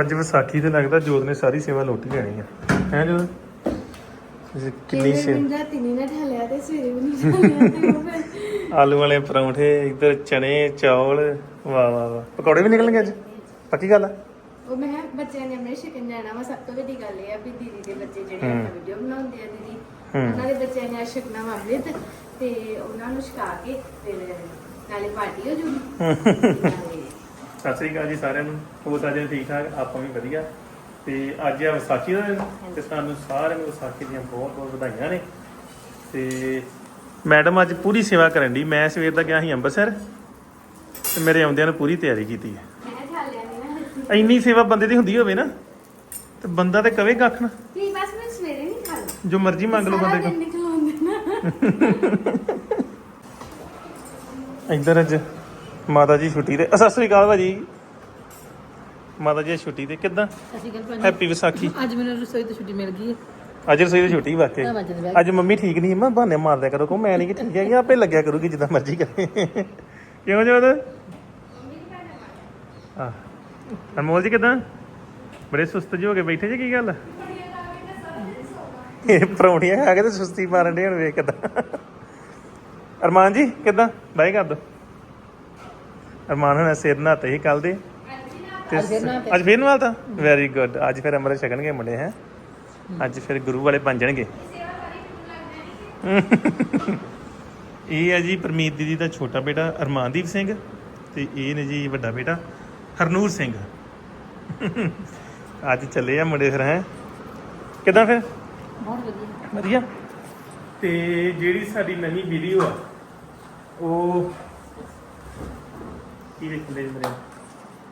ਅੱਜ ਵਿਸਾਖੀ ਤੇ ਲੱਗਦਾ ਜੋਤ ਨੇ ਸਾਰੀ ਸੇਵਾ ਲੁੱਟ ਲੈਣੀ ਆ। ਹੈ ਜੋਤ? ਜੀ, ਕਿੰਨੀ ਸੇ ਰਾਤੀ ਨਹੀਂ ਨਾ ਠਾਲਿਆ ਤੇ ਸਵੇਰੇ ਵੀ ਨਹੀਂ ਠਾਲਿਆ ਤੇ ਆਲੂ ਵਾਲੇ ਪਰੌਂਠੇ ਇੱਧਰ ਚਨੇ ਚੌਲ ਵਾਹ ਵਾਹ ਵਾਹ। ਪਕੌੜੇ ਵੀ ਨਿਕਲਣਗੇ ਅੱਜ? ਪੱਕੀ ਗੱਲ ਆ? ਉਹ ਮੈਂ ਬੱਚਿਆਂ ਨੇ ਅੰਮ੍ਰਿਤ ਛਕਣ ਜਾਣਾ ਵਾ ਸਭ ਤੋਂ ਵੱਡੀ ਗੱਲ ਇਹ ਆ ਵੀ ਦੀਦੀ ਦੇ ਬੱਚੇ ਜਿਹੜੇ। ਆਪਾਂ ਵੀਡੀਓ ਬਣਾਉਂਦੇ ਆ ਦੀਦੀ। ਉਹਨਾਂ ਦੇ ਬੱਚਿਆਂ ਨੇ ਵਾ ਅੰਮ੍ਰਿਤ ਤੇ ਉਹਨਾਂ ਨੂੰ ਛਕਾ ਕੇ ਫਿਰ ਨਾਲੇ ਪਾਰਟੀ ਹੋ ਜੂਗੀ। ਸਤਿ ਸ੍ਰੀ ਅਕਾਲ ਜੀ ਸਾਰਿਆਂ ਨੂੰ। ਹੋਰ ਸਾਰੇ ਠੀਕ ਠਾਕ? ਆਪਾਂ ਵੀ ਵਧੀਆ। ਤੇ ਅੱਜ ਆ ਵਿਸਾਖੀ ਦਾ ਦਿਨ ਤੇ ਸਾਨੂੰ ਸਾਰਿਆਂ ਨੂੰ ਵਿਸਾਖੀ ਦੀਆਂ ਬਹੁਤ ਬਹੁਤ ਵਧਾਈਆਂ ਨੇ। ਤੇ ਮੈਡਮ ਅੱਜ ਪੂਰੀ ਸੇਵਾ ਕਰਨ ਦੀ ਮੈਂ ਸਵੇਰ ਦਾ ਗਿਆ ਸੀ ਅੰਮ੍ਰਿਤਸਰ ਤੇ ਮੇਰੇ ਆਉਂਦਿਆਂ ਨੂੰ ਪੂਰੀ ਤਿਆਰੀ ਕੀਤੀ ਹੈ। ਮੈਂ ਨਹੀਂ ਨਾ ਇੰਨੀ ਸੇਵਾ ਬੰਦੇ ਦੀ ਹੁੰਦੀ ਹੋਵੇ ਨਾ ਤੇ ਬੰਦਾ ਤੇ ਕਵੇ ਕੱਖ ਨਾ। ਵੀ ਬਸ ਮੈਂ ਸਵੇਰੇ ਨਹੀਂ ਖਾਣਾ। ਜੋ ਮਰਜ਼ੀ ਮੰਗ ਲਓ ਬੰਦੇ ਕੋਲ। ਦਿਨ ਨਿਕਲਾਉਂਦੇ ਨਾ। ਇੱਧਰ ਅੱਜ ਮਾਤਾ ਜੀ ਛੁੱਟੀ ਤੇ। ਅ, ਸਤਿ ਸ੍ਰੀ ਅਕਾਲ ਭਾਜੀ। ਮਾਤਾ ਜੀ ਛੁੱਟੀ ਤੇ ਕਿੱਦਾਂ? ਅਸੀਂ ਹੈਪੀ ਵਿਸਾਖੀ। ਅੱਜ ਮੈਨੂੰ ਰਸੋਈ ਤੋਂ ਛੁੱਟੀ ਮਿਲ ਗਈ ਹੈ। ਅੱਜ ਰਸੋਈ ਦੀ ਛੁੱਟੀ ਤਾਂ ਦੇ ਅੱਜ ਮੰਮੀ ਠੀਕ ਨਹੀਂ ਮੈਂ ਬਹਾਨੇ ਮਾਰਦਿਆ ਕਰੋ ਕੋ ਮੈਂ ਨਹੀਂ ਕਿ ਠੀਕ ਹੈਗੀ ਆਪੇ ਲੱਗਿਆ ਕਰੂਗੀ ਜਿੱਦਾਂ ਮਰਜ਼ੀ ਕਰੇ। ਕਿਉਂ ਜੋਦ ਆ ਅਨਮੋਲ ਜੀ ਕਿਦਾਂ? ਬੜੇ ਸੁਸਤ ਜਿਹੇ ਹੋ ਕੇ ਬੈਠੇ ਜੇ ਕੀ ਗੱਲ? ਇਹ ਪਰੌਂਠੀਆਂ ਖਾ ਕੇ ਤੇ ਸੁਸਤੀ ਮਾਰਨ ਦੇ ਹੁਣ ਵੇਖ ਕਿਦਾਂ। ਅਰਮਾਨ ਜੀ ਕਿਦਾਂ? ਬਾਈ ਕਰ ਦੋ। ਅਰਮਾਨ ਹੁਣ ਸਿਰ ਨਹਾਤੇ ਸੀ ਕੱਲ ਦੇ। ਤੇ ਅੱਜ ਫਿਰ ਨਹਾਤੇ। ਅੱਜ ਫਿਰ ਨਹਾਤਾ ਵੈਰੀ ਗੁੱਡ ਅੱਜ ਫਿਰ ਅੰਮ੍ਰਿਤ ਛਕਣਗੇ ਮੁੰਡੇ ਹੈ? ਅੱਜ ਫਿਰ ਗੁਰੂ ਵਾਲੇ ਬਣ ਜਾਣਗੇ। ਇਹ ਹੈ ਜੀ ਪਰਮੀਤ ਦੀਦੀ ਦਾ ਛੋਟਾ ਬੇਟਾ ਅਰਮਾਨਦੀਪ ਸਿੰਘ ਤੇ ਇਹ ਨੇ ਜੀ ਵੱਡਾ ਬੇਟਾ ਹਰਨੂਰ ਸਿੰਘ। ਅੱਜ ਚੱਲੇ ਆ ਮੁੰਡੇ ਫਿਰ ਹੈ? ਕਿਦਾਂ ਫਿਰ? ਬਹੁਤ ਵਧੀਆ। ਵਧੀਆ। ਤੇ ਜਿਹੜੀ ਸਾਡੀ ਨਵੀਂ ਵੀਡੀਓ ਆ ਉਹ ਕੀ ਵੇਖਦੇ ਮੇਰੇ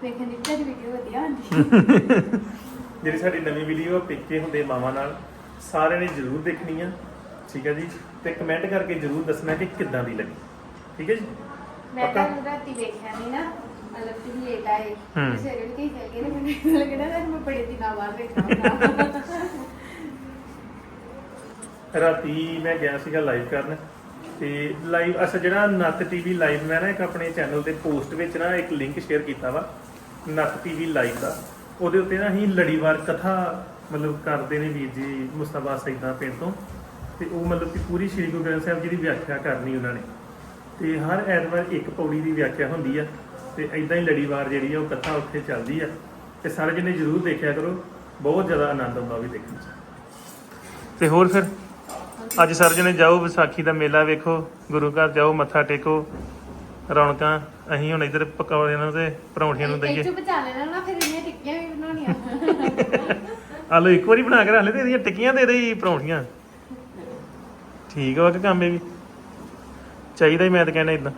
ਵੇਖਣ ਦੀ ਤੇਰੀ ਵੀਡੀਓ ਵਧੀਆ ਹੁੰਦੀ ਜਿਹੜੀ ਸਾਡੀ ਨਵੀਂ ਵੀਡੀਓ ਪਿੱਕੇ ਹੁੰਦੇ ਮਾਵਾਂ ਨਾਲ ਸਾਰਿਆਂ ਨੇ ਜ਼ਰੂਰ ਦੇਖਣੀ ਆ ਠੀਕ ਹੈ ਜੀ? ਤੇ ਕਮੈਂਟ ਕਰਕੇ ਜ਼ਰੂਰ ਦੱਸਣਾ ਕਿ ਕਿੱਦਾਂ ਦੀ ਲੱਗੀ ਠੀਕ ਹੈ ਜੀ? ਮੈਂ ਪੱਕਾ? ਤਾਂ ਰਾਤੀ ਵੇਖਿਆ ਨਹੀਂ ਨਾ ਮਤਲਬ ਕਿ ਲੇਟ ਆਏ। ਹੂੰ। ਤੇ ਸਵੇਰੇ ਵੀ ਕਹੀ ਚੱਲ ਗਏ ਮੈਨੂੰ ਮੈਂ ਬੜੇ ਦਿਨਾਂ ਬਾਅਦ ਵੇਖਾਂਗਾ ਰਾਤੀ ਮੈਂ ਗਿਆ ਸੀਗਾ ਲਾਈਵ ਕਰਨ। ਤੇ ਲਾਈਵ ਅਸਾ ਜਿਹੜਾ ਨੱਤ ਟੀਵੀ ਲਾਈਵ ਮੈਂ ਨਾ ਇੱਕ ਆਪਣੇ ਚੈਨਲ ਦੇ ਪੋਸਟ ਵਿੱਚ ਨਾ ਇੱਕ ਲਿੰਕ ਸ਼ੇਅਰ ਕੀਤਾ ਵਾ ਨੱਤ ਟੀਵੀ ਲਾਈਵ ਦਾ। ਉਹਦੇ ਉੱਤੇ ਨਾ ਅਸੀਂ ਲੜੀਵਾਰ ਕਥਾ ਮਤਲਬ ਕਰਦੇ ਨੇ ਵੀਰ ਜੀ, ਮੁਸਤਫਾ ਸੈਦਾਂ ਪਿੰਡ ਤੋਂ। ਤੇ ਉਹ ਮਤਲਬ ਕਿ ਪੂਰੀ ਸ਼੍ਰੀ ਗੁਰੂ ਗ੍ਰੰਥ ਸਾਹਿਬ ਜੀ ਦੀ ਵਿਆਖਿਆ ਕਰਨੀ ਉਹਨਾਂ ਨੇ। ਤੇ ਹਰ ਐਤਵਾਰ ਇੱਕ ਪੌੜੀ ਦੀ ਵਿਆਖਿਆ ਹੁੰਦੀ ਆ ਤੇ ਐਦਾਂ ਹੀ ਲੜੀਵਾਰ ਜਿਹੜੀ ਆ ਉਹ ਕਥਾ ਉੱਥੇ ਚੱਲਦੀ ਆ। ਤੇ ਸਾਰੇ ਜਣੇ ਜ਼ਰੂਰ ਦੇਖਿਆ ਕਰੋ, ਬਹੁਤ ਜ਼ਿਆਦਾ ਆਨੰਦ ਆਉਂਦਾ ਉਹ ਵੀ ਦੇਖਣ 'ਚ। ਤੇ ਹੋਰ ਫਿਰ? ਅੱਜ ਸਾਰੇ ਜਣੇ ਜਾਓ ਵਿਸਾਖੀ ਦਾ ਮੇਲਾ ਵੇਖੋ ਗੁਰੂ ਘਰ ਜਾਓ ਮੱਥਾ ਟੇਕੋ। ਰੌਣਕਾਂ ਅਸੀਂ ਹੁਣ ਇੱਧਰ ਪਕੌੜਿਆਂ ਨੂੰ ਤੇ ਪਰੌਂਠੀਆਂ ਨੂੰ ਦਈਏ। ਚੁੱਪ ਬਚਾ ਲੈਣਾ ਨਾ ਫਿਰ ਇਹਨੇ ਟਿੱਕੀਆਂ ਵੀ ਬਣਾਉਣੀਆਂ। ਆਲੂ ਇੱਕ ਵਾਰੀ ਬਣਾ ਕੇ ਰੱਖ ਲੈ ਤੇ ਇਹਦੀਆਂ ਟਿੱਕੀਆਂ ਦੇ ਦੇਈ ਪਰੌਂਠੀਆਂ। ਠੀਕ ਵਾ ਕਿ ਕੰਮ ਇਹ ਵੀ। ਚਾਹੀਦਾ ਹੀ ਮੈਂ ਤਾਂ ਕਹਿੰਦਾ ਇਦਾਂ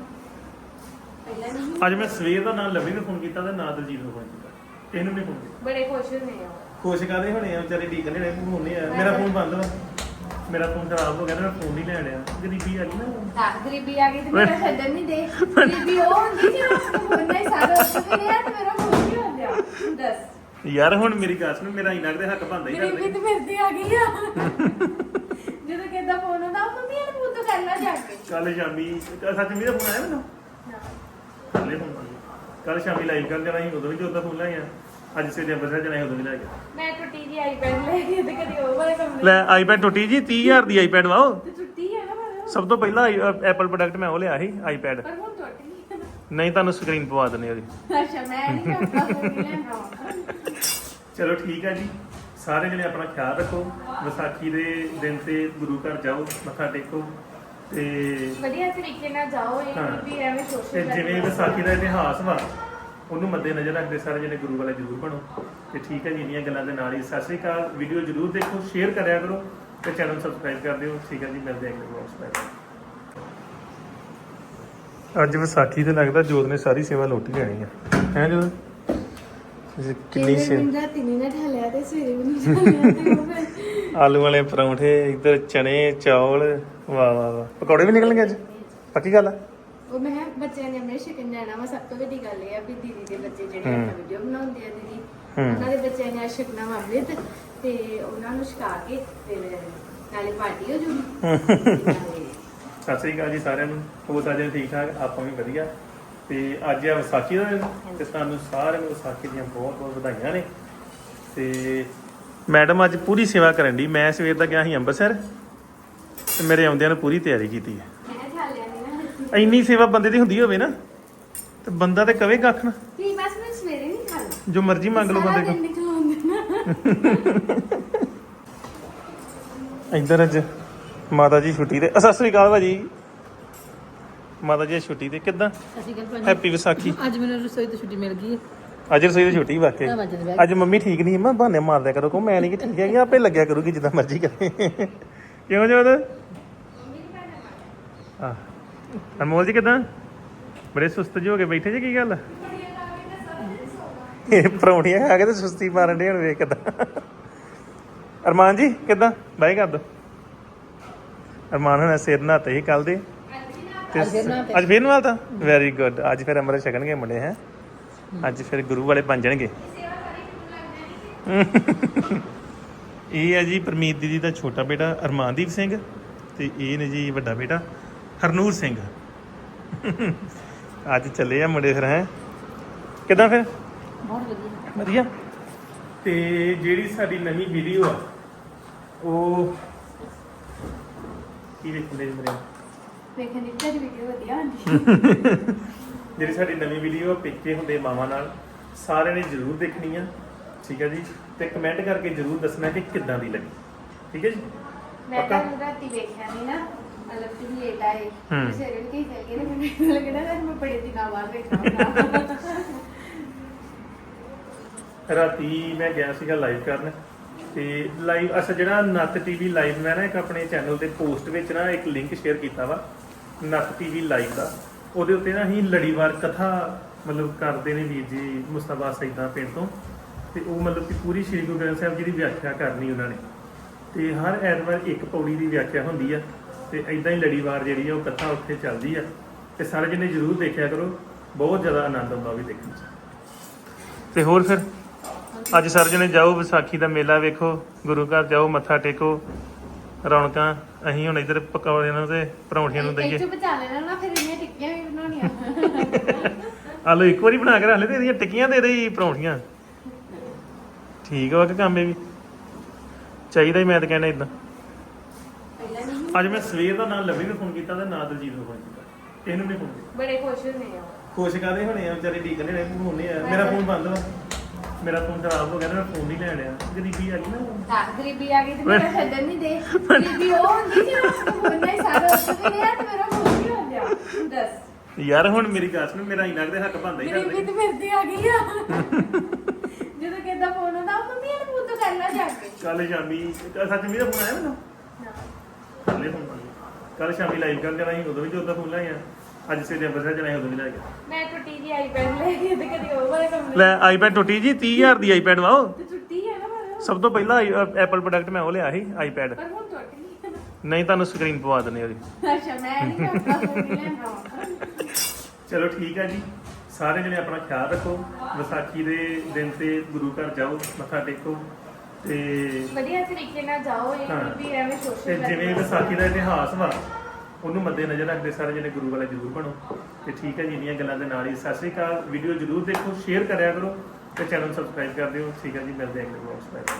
ਅੱਜ ਮੈਂ ਸਵੇਰ ਦਾ ਨਾਂ ਲਵੀ ਨੂੰ ਫੋਨ ਕੀਤਾ ਤੇ ਨਾਂ ਦਲਜੀਤ ਨੂੰ ਫੋਨ ਕੀਤਾ। ਇਹਨੂੰ ਨਹੀਂ ਫੋਨ ਕੀਤਾ। ਬੜੇ ਖੁਸ਼ ਹੁੰਦੇ ਆ। ਖੁਸ਼ ਕਾਦੇ ਹੋਣੇ ਆ? ਵਿਚਾਰੇ ਡੀਕਨ ਨੇ ਫੋਨ ਨਹੀਂ ਆਇਆ ਮੇਰਾ ਫੋਨ ਬੰਦ ਵਾ। ਮੇਰਾ ਫੋਨ ਖਰਾਬ ਹੋ ਗਿਆ ਨਾ ਮੈਂ ਫੋਨ ਨਹੀਂ ਲੈਣ ਆ ਗਰੀਬੀ ਆ ਗਈ ਨਾ ਤਾਂ ਗਰੀਬੀ ਆ ਗਈ ਤੇ ਮੇਰਾ ਛੱਡਣ ਨਹੀਂ ਦੇ। ਗਰੀਬੀ ਉਹ ਹੁੰਦੀ ਜਿਹੜਾ ਹੁੰਦਾ ਹੀ ਸਾਰਾ ਉਸ ਤੇ ਲਿਆ ਤੇ ਮੇਰਾ ਫੋਨ ਨਹੀਂ ਹੁੰਦਿਆ ਦੱਸ। ਯਾਰ ਹੁਣ ਮੇਰੀ ਗੱਲ ਸੁਣ ਮੇਰਾ ਇਨਕ ਦੇ ਹੱਕ ਬੰਦਾ ਹੀ ਗਰੀਬੀ ਤੇ ਮੇਰੇ ਤੇ ਆ ਗਈ ਆ। ਜਦੋਂ ਕਿਦਾਂ ਫੋਨ ਆਉਂਦਾ ਮੰਮੀ ਇਹ ਫੋਨ ਤੋਂ ਕਰਨਾ ਜਾ ਕੇ। ਕੱਲ ਸ਼ਾਮੀ ਕੱਲ੍ਹ ਸੱਚ ਮੇਰਾ ਫੋਨ ਆਇਆ ਮੈਨੂੰ? ਕੱਲੇ ਫੋਨ ਕੱਲ ਸ਼ਾਮੀ ਲਾਈਵ ਕਰਨ ਜਾਣਾ ਸੀ ਉਦੋਂ ਵੀ ਜੋਦਾ ਫੋਨ ਲੈ ਗਿਆ ਅੱਜ ਸਵੇਰੇ ਅੰਬਰਸਰ ਜਾਣਾ ਸੀ ਉਦੋਂ ਵੀ ਲੈ ਗਿਆ। ਮੈਂ ਟੁੱਟੀ ਦੀ ਆਈਪੈਡ ਲੈ ਕੇ ਤੇ ਕਦੀ ਉਹ ਵਾਲੇ ਕੰਮ ਲੈ ਆਈਪੈਡ ਟੁੱਟੀ ਜੀ 30000 ਦੀ ਆਈਪੈਡ ਵਾਓ ਤੇ ਟੁੱਟੀ ਹੈ ਨਾ ਪਰ ਸਭ ਤੋਂ ਪਹਿਲਾਂ ਐਪਲ ਪ੍ਰੋਡਕਟ ਮੈਂ ਉਹ ਲਿਆ ਸੀ ਆਈਪੈਡ ਪਰ ਹੁਣ ਟੁੱਟ ਗਈ ਨਹੀਂ ਤੁਹਾਨੂੰ ਸਕਰੀਨ ਪਵਾ ਦਿੰਦੇ ਉਹਦੀ। ਅੱਛਾ ਮੈਂ ਨਹੀਂ ਲੈਣਾ ਵਾ। ਚਲੋ ਠੀਕ ਹੈ ਜੀ। ਸਾਰੇ ਜਣੇ ਆਪਣਾ ਖਿਆਲ ਰੱਖੋ। ਵਿਸਾਖੀ ਦੇ ਦਿਨ ਤੇ ਗੁਰੂ ਘਰ ਜਾਓ ਮੱਥਾ ਟੇਕੋ ਤੇ ਵਧੀਆ ਤਰੀਕੇ ਨਾਲ ਜਾਓ ਇਹ ਹਾਂ। ਵੀ ਐਵੇਂ ਤੇ ਸੋਸ਼ਲ ਜਿਵੇਂ ਵਿਸਾਖੀ ਦਾ ਇਤਿਹਾਸ ਵਾ ਉਹਨੂੰ ਮੱਦੇ ਨਜ਼ਰ ਰੱਖਦੇ ਸਾਰੇ ਜਣੇ ਗੁਰੂ ਵਾਲੇ ਜ਼ਰੂਰ ਬਣੋ। ਤੇ ਠੀਕ ਹੈ ਜੀ ਇੰਨੀਆਂ ਗੱਲਾਂ ਦੇ ਨਾਲ ਹੀ। ਸਤਿ ਸ੍ਰੀ ਅਕਾਲ। ਵੀਡੀਓ ਜ਼ਰੂਰ ਦੇਖੋ ਸ਼ੇਅਰ ਕਰਿਆ ਕਰੋ ਤੇ ਚੈਨਲ ਸਬਸਕ੍ਰਾਈਬ ਕਰ ਦਿਓ। ਠੀਕ ਹੈ ਜੀ ਮਿਲਦੇ ਹਾਂ ਅਗਲੇ ਵਲੌਗਸ ਅੱਜ ਵਿਸਾਖੀ ਤੇ ਲੱਗਦਾ ਜੋਤ ਨੇ ਸਾਰੀ ਸੇਵਾ ਲੁੱਟ ਲੈਣੀ ਆ। ਹੈ ਜੋਤ? ਜੀ, ਕਿੰਨੀ ਕਿੰਨੇ ਸੇ ਦਿਨ ਰਾਤੀ ਨਹੀਂ ਨਾ ਠਾਲਿਆ ਤੇ ਸਵੇਰੇ ਵੀ ਨਹੀਂ ਠਾਲਿਆ ਤੇ ਉਹ ਫਿਰ ਆਲੂ ਵਾਲੇ ਪਰੌਂਠੇ ਇੱਧਰ ਚਨੇ ਚੌਲ ਵਾਹ ਵਾਹ ਵਾਹ। ਪਕੌੜੇ ਵੀ ਨਿਕਲਣਗੇ ਅੱਜ? ਪੱਕੀ ਗੱਲ ਆ? ਉਹ ਮੈਂ ਕਿਹਾ ਬੱਚਿਆਂ ਨੇ ਅੰਮ੍ਰਿਤ ਛਕਣ ਜਾਣਾ ਵਾ ਸਭ ਤੋਂ ਵੱਡੀ ਗੱਲ ਇਹ ਆ ਵੀ ਦੀਦੀ ਦੇ ਬੱਚੇ ਜਿਹੜੇ ਹੂੰ। ਆਪਾਂ ਵੀਡੀਓ ਬਣਾਉਂਦੇ ਆ ਦੀਦੀ ਹੂੰ। ਉਹਨਾਂ ਦੇ ਬੱਚਿਆਂ ਨੇ ਅੱਜ ਛਕਣਾ ਵਾ ਅੰਮ੍ਰਿਤ ਤੇ ਉਹਨਾਂ ਨੂੰ ਛਕਾ ਕੇ ਫਿਰ ਨਾਲੇ ਪਾਰਟੀ ਹੋ ਜੂਗੀ। ਨਾਲੇ ਸਤਿ ਸ੍ਰੀ ਅਕਾਲ ਜੀ ਸਾਰਿਆਂ ਨੂੰ ਹੋਰ ਸਾਰੇ ਠੀਕ ਠਾਕ? ਆਪਾਂ ਵੀ ਵਧੀਆ। ਤੇ ਅੱਜ ਆ ਵਿਸਾਖੀ ਦਾ ਦਿਨ ਤੇ ਸਾਨੂੰ ਸਾਰਿਆਂ ਨੂੰ ਵਿਸਾਖੀ ਦੀਆਂ ਬਹੁਤ ਬਹੁਤ ਵਧਾਈਆਂ ਨੇ। ਤੇ ਮੈਡਮ ਅੱਜ ਪੂਰੀ ਸੇਵਾ ਕਰਨ ਦੀ ਮੈਂ ਸਵੇਰ ਦਾ ਗਿਆ ਸੀ ਅੰਮ੍ਰਿਤਸਰ ਤੇ ਮੇਰੇ ਆਉਂਦਿਆਂ ਨੂੰ ਪੂਰੀ ਤਿਆਰੀ ਕੀਤੀ ਹੈ। ਇੰਨੀ ਸੇਵਾ ਬੰਦੇ ਦੀ ਹੁੰਦੀ ਹੋਵੇ ਨਾ ਤੇ ਬੰਦਾ ਤੇ ਕਵੇ ਕੱਖ ਨਾ। ਵੀ ਬਸ ਮੈਂ ਸਵੇਰੇ ਨਹੀਂ ਖਾਣਾ ਜੋ ਮਰਜ਼ੀ ਮੰਗ ਲਓ ਬੰਦੇ ਕੋਲ ਇੱਧਰ ਅੱਜ ਮਾਤਾ ਜੀ ਛੁੱਟੀ ਤੇ ਅ, ਸਤਿ ਸ੍ਰੀ ਅਕਾਲ ਭਾਜੀ। ਮਾਤਾ ਜੀ ਅੱਜ ਛੁੱਟੀ ਤੇ ਕਿੱਦਾਂ? ਅਸੀਂ ਗੱਲ ਭਾਜੀ। ਹੈਪੀ ਵਿਸਾਖੀ। ਅੱਜ ਮੈਨੂੰ ਰਸੋਈ ਤੋਂ ਛੁੱਟੀ ਮਿਲ ਗਈ ਹੈ। ਅੱਜ ਰਸੋਈ ਦੀ ਛੁੱਟੀ ਵਾਕਈ। ਤਾਂ ਵੱਜ ਦੇ ਅੱਜ ਮੰਮੀ ਠੀਕ ਨਹੀਂ ਮੈਂ ਬਹਾਨੇ ਮਾਰਦਿਆ ਕਰੋ ਕੋ ਮੈਂ ਨਹੀਂ ਕਿ ਠੀਕ ਹੈਗੀ ਆਪੇ ਲੱਗਿਆ ਕਰੂਗੀ ਜਿੱਦਾਂ ਮਰਜ਼ੀ ਕਰੇ। ਕਿਉਂ ਜੋਦ ਆ ਅਨਮੋਲ ਜੀ ਕਿਦਾਂ? ਬੜੇ ਸੁਸਤ ਜਿਹੇ ਹੋ ਕੇ ਬੈਠੇ ਜੇ ਕੀ ਗੱਲ? ਇਹ ਪਰੌਂਠੀਆਂ ਖਾ ਕੇ ਤੇ ਸੁਸਤੀ ਮਾਰਨ ਦੇ ਹੁਣ ਵੇਖ ਕਿਦਾਂ। ਅਰਮਾਨ ਜੀ ਕਿਦਾਂ? ਬਾਈ ਕਰ ਦੋ। ਅਰਮਾਨ ਹੁਣ ਸਿਰ ਨਹਾਤੇ ਸੀ ਕੱਲ ਦੇ। ਤੇ ਅੱਜ ਫਿਰ ਫਿਰ ਨਹਾਤਾ? ਵੈਰੀ ਗੁੱਡ ਅੱਜ ਫਿਰ ਅੰਮ੍ਰਿਤ ਛਕਣਗੇ ਮੁੰਡੇ ਹੈ? ਅੱਜ ਫਿਰ ਗੁਰੂ ਵਾਲੇ ਬਣ ਜਾਣਗੇ। ਇਹ ਹੈ ਜੀ ਪਰਮੀਤ ਦੀਦੀ ਦਾ ਛੋਟਾ ਬੇਟਾ ਅਰਮਾਨਦੀਪ ਸਿੰਘ ਤੇ ਇਹ ਨੇ ਜੀ ਵੱਡਾ ਬੇਟਾ ਹਰਨੂਰ ਸਿੰਘ। ਅੱਜ ਚੱਲੇ ਆ ਮੁੰਡੇ ਫਿਰ ਹੈ। ਕਿਦਾਂ ਫਿਰ? ਬਹੁਤ ਵਧੀਆ। ਵਧੀਆ। ਤੇ ਜਿਹੜੀ ਸਾਡੀ ਨਵੀਂ ਵੀਡੀਓ ਆ ਉਹ ਕੀ ਵੇਖਦੇ ਜੀ ਮੇਰੇ ਵੇਖਣ ਦੀ ਤੇਰੀ ਵੀਡੀਓ ਵਧੀਆ ਹੁੰਦੀ। ਜਿਹੜੀ ਸਾਡੀ ਨਵੀਂ ਵੀਡੀਓ ਪਿੱਕੇ ਹੁੰਦੇ ਮਾਵਾਂ ਨਾਲ ਸਾਰਿਆਂ ਨੇ ਜ਼ਰੂਰ ਦੇਖਣੀ ਆ। ਠੀਕ ਹੈ ਜੀ? ਤੇ ਕਮੈਂਟ ਕਰਕੇ ਜ਼ਰੂਰ ਦੱਸਣਾ ਕਿ ਕਿੱਦਾਂ ਦੀ ਲੱਗੀ। ਠੀਕ ਹੈ ਜੀ? ਮੈਂ ਪੱਕਾ? ਤਾਂ ਰਾਤੀ ਵੇਖਿਆ ਨਹੀਂ ਨਾ। ਮਤਲਬ ਕਿ ਲੇਟ ਆਏ। ਹੂੰ। ਸਵੇਰੇ ਕੀ ਚੱਲ ਗਏ ਨਾ ਮੈਨੂੰ ਲੱਗਦਾ ਨਾ ਮੈਂ ਬੜੇ ਦਿਨਾਂ ਬਾਅਦ ਵੇਖਾਂਗਾ ਰਾਤੀ ਮੈਂ ਗਿਆ ਸੀਗਾ ਲਾਈਵ ਕਰਨ ਤੇ ਲਾਈਵ ਅਸਾ ਜਿਹੜਾ ਨੱਤ ਟੀਵੀ ਲਾਈਵ ਮੈਂ ਨਾ ਇੱਕ ਆਪਣੇ ਚੈਨਲ ਤੇ ਪੋਸਟ ਵਿੱਚ ਨਾ ਇੱਕ ਲਿੰਕ ਸ਼ੇਅਰ ਕੀਤਾ ਵਾ ਨੱਤ ਟੀਵੀ ਲਾਈਵ ਦਾ। ਉਹਦੇ ਉੱਤੇ ਨਾ ਅਸੀਂ ਲੜੀਵਾਰ ਕਥਾ ਮਤਲਬ ਕਰਦੇ ਨੇ ਵੀਰ ਜੀ ਮੁਸਤਫਾ ਸੈਦਾਂ ਪਿੰਡ ਤੋਂ। ਤੇ ਉਹ ਮਤਲਬ ਕਿ ਪੂਰੀ ਸ਼੍ਰੀ ਗੁਰੂ ਗ੍ਰੰਥ ਸਾਹਿਬ ਜੀ ਦੀ ਵਿਆਖਿਆ ਕਰਨੀ ਉਹਨਾਂ ਨੇ। ਤੇ ਹਰ ਐਤਵਾਰ ਇੱਕ ਪੌੜੀ ਦੀ ਵਿਆਖਿਆ ਹੁੰਦੀ ਆ। ਤੇ ਐਦਾਂ ਹੀ ਲੜੀਵਾਰ ਜਿਹੜੀ ਆ ਉਹ ਕਥਾ ਉੱਥੇ ਚੱਲਦੀ ਆ। ਤੇ ਸਾਰੇ ਜਣੇ ਜ਼ਰੂਰ ਦੇਖਿਆ ਕਰੋ ਬਹੁਤ ਜ਼ਿਆਦਾ ਆਨੰਦ ਆਉਂਦਾ ਵੀ ਦੇਖਣ 'ਚ। ਤੇ ਹੋਰ ਫਿਰ? ਅੱਜ ਸਾਰੇ ਜਣੇ ਜਾਓ ਵਿਸਾਖੀ ਦਾ ਮੇਲਾ ਵੇਖੋ ਗੁਰੂ ਘਰ ਜਾਓ ਮੱਥਾ ਟੇਕੋ। ਰੌਣਕਾਂ ਅਸੀਂ ਹੁਣ ਇੱਧਰ ਪਕੌੜਿਆਂ ਨੂੰ ਤੇ ਪਰੌਂਠੀਆਂ ਨੂੰ ਦਈਏ। ਇੱਥੇ ਬਚਾ ਲੈਣਾ ਨਾ ਫਿਰ ਇਹਨੀਆਂ ਟਿੱਕੀਆਂ ਵੀ ਬਣਾਉਣੀਆਂ। ਆ ਲੋ ਇੱਕ ਵਾਰੀ ਬਣਾ ਕੇ ਰੱਖ ਲੈ ਤੇ ਇਹਦੀਆਂ ਟਿੱਕੀਆਂ ਦੇ ਦੇਈ ਪਰੌਂਠੀਆਂ। ਠੀਕ ਆ ਕਿ ਕੰਮ ਇਹ ਵੀ। ਚਾਹੀਦਾ ਹੀ ਮੈਂ ਤਾਂ ਕਹਿੰਦਾ ਇਦਾਂ ਅੱਜ ਮੈਂ ਸਵੇਰ ਦਾ ਨਾਂ ਲਵੀ ਨੂੰ ਫੋਨ ਕੀਤਾ ਤੇ ਨਾ ਦਲਜੀਤ ਨੂੰ ਫੋਨ ਕੀਤਾ। ਇਹਨੂੰ ਨਹੀਂ ਫੋਨ ਕੀਤਾ। ਬੜੇ ਖੁਸ਼ ਹੁੰਦੇ ਆ। ਖੁਸ਼ ਕਾਦੇ ਹੋਣੇ ਆ? ਵਿਚਾਰੇ ਡੀਕਨੇ ਨੇ ਫੋਨ ਨਹੀਂ ਆਇਆ। ਮੇਰਾ ਫੋਨ ਬੰਦ ਵਾ। ਮੇਰਾ ਫੋਨ ਖਰਾਬ ਹੋ ਗਿਆ ਤੇ ਮੈਂ ਫੋਨ ਨਹੀਂ ਲੈਣ ਆ ਗਰੀਬੀ ਆ ਗਈ ਨਾ ਤਾਂ ਗਰੀਬੀ ਆ ਗਈ ਤੇ ਮੇਰਾ ਛੱਡਣ ਨਹੀਂ ਦੇ। ਗਰੀਬੀ ਉਹ ਹੁੰਦੀ ਸੀ ਉਹ ਹੁੰਦਾ ਹੀ ਸਾਰਾ ਉਸ ਵੀ ਰਿਹਾ ਤੇ ਮੇਰਾ ਫੋਨ ਨਹੀਂ ਹੋ ਗਿਆ ਦੱਸ। ਯਾਰ ਹੁਣ ਮੇਰੀ ਗੱਲ ਸੁਣ ਮੇਰਾ ਇਨਾਕ ਦੇ ਹੱਕ ਬੰਦਾ ਹੀ ਗਰੀਬੀ ਤੇ ਮੇਰੇ ਤੇ ਆ ਗਈ ਆ। ਜਦੋਂ ਕਿਦਾਂ ਫੋਨ ਹੁੰਦਾ ਉਹ ਮੰਮੀ ਇਹਨੂੰ ਫੋਨ ਤੋਂ ਕਰਨਾ ਜਾ ਕੇ। ਕੱਲ ਸ਼ਾਮੀ ਸੱਚ ਮੇਰਾ ਫੋਨ ਆਇਆ ਮੈਨੂੰ? ਕੱਲੇ ਫੋਨ ਕੱਲ ਸ਼ਾਮੀ ਲਾਈਵ ਕਰਨ ਜਾਣਾ ਸੀ ਉਦੋਂ ਵੀ ਜੋਦਾ ਫੋਨ ਲਾਇਆ ਅੱਜ ਸਵੇਰੇ ਅੰਬਰਸਰ ਜਾਣਾ ਸੀ ਉਦੋਂ ਵੀ ਲੈ ਗਿਆ ਮੈਂ ਟੁੱਟੀ ਦੀ ਆਈਪੈਡ ਲੈ ਕੇ ਤੇ ਕਦੀ ਉਹ ਵਾਲੇ ਕੰਮ ਲੈ ਆਈਪੈਡ ਟੁੱਟੀ ਜੀ 30000 ਦੀ ਆਈਪੈਡ ਵਾਓ ਤੇ ਟੁੱਟੀ ਹੈ ਨਾ ਪਰ ਸਭ ਤੋਂ ਪਹਿਲਾਂ ਐਪਲ ਪ੍ਰੋਡਕਟ ਮੈਂ ਉਹ ਲਿਆ ਸੀ ਆਈਪੈਡ ਪਰ ਹੁਣ ਟੁੱਟ ਗਈ ਨਹੀਂ ਤੁਹਾਨੂੰ ਸਕਰੀਨ ਪਵਾ ਦਿੰਦੇ ਉਹਦੀ। ਅੱਛਾ ਮੈਂ ਨਹੀਂ ਲੈਣਾ ਚਲੋ ਠੀਕ ਹੈ ਜੀ। ਸਾਰੇ ਜਣੇ ਆਪਣਾ ਖਿਆਲ ਰੱਖੋ। ਵਿਸਾਖੀ ਦੇ ਦਿਨ ਤੇ ਗੁਰੂ ਘਰ ਜਾਓ ਮੱਥਾ ਟੇਕੋ। ਤੇ ਵਧੀਆ ਤਰੀਕੇ ਨਾਲ ਜਾਓ ਇਹ ਹਾਂ। ਵੀ ਐਵੇਂ ਤੇ ਸੋਸ਼ਲ ਜਿਵੇਂ ਵਿਸਾਖੀ ਦਾ ਇਤਿਹਾਸ ਵਾ ਉਹਨੂੰ ਮੱਦੇ ਨਜ਼ਰ ਰੱਖਦੇ ਸਾਰੇ ਜਣੇ ਗੁਰੂ ਵਾਲੇ ਜ਼ਰੂਰ ਬਣੋ। ਤੇ ਠੀਕ ਹੈ ਜੀ ਇੰਨੀਆਂ ਗੱਲਾਂ ਦੇ ਨਾਲ ਹੀ ਸਤਿ ਸ੍ਰੀ ਅਕਾਲ। ਵੀਡੀਓ ਜ਼ਰੂਰ ਦੇਖੋ ਸ਼ੇਅਰ ਕਰਿਆ ਕਰੋ ਤੇ ਚੈਨਲ ਸਬਸਕ੍ਰਾਈਬ ਕਰ ਦਿਓ। ਠੀਕ ਹੈ ਜੀ ਮਿਲਦੇ ਹਾਂ ਅਗਲੇ ਵਲੌਗਸ ਵਿੱਚ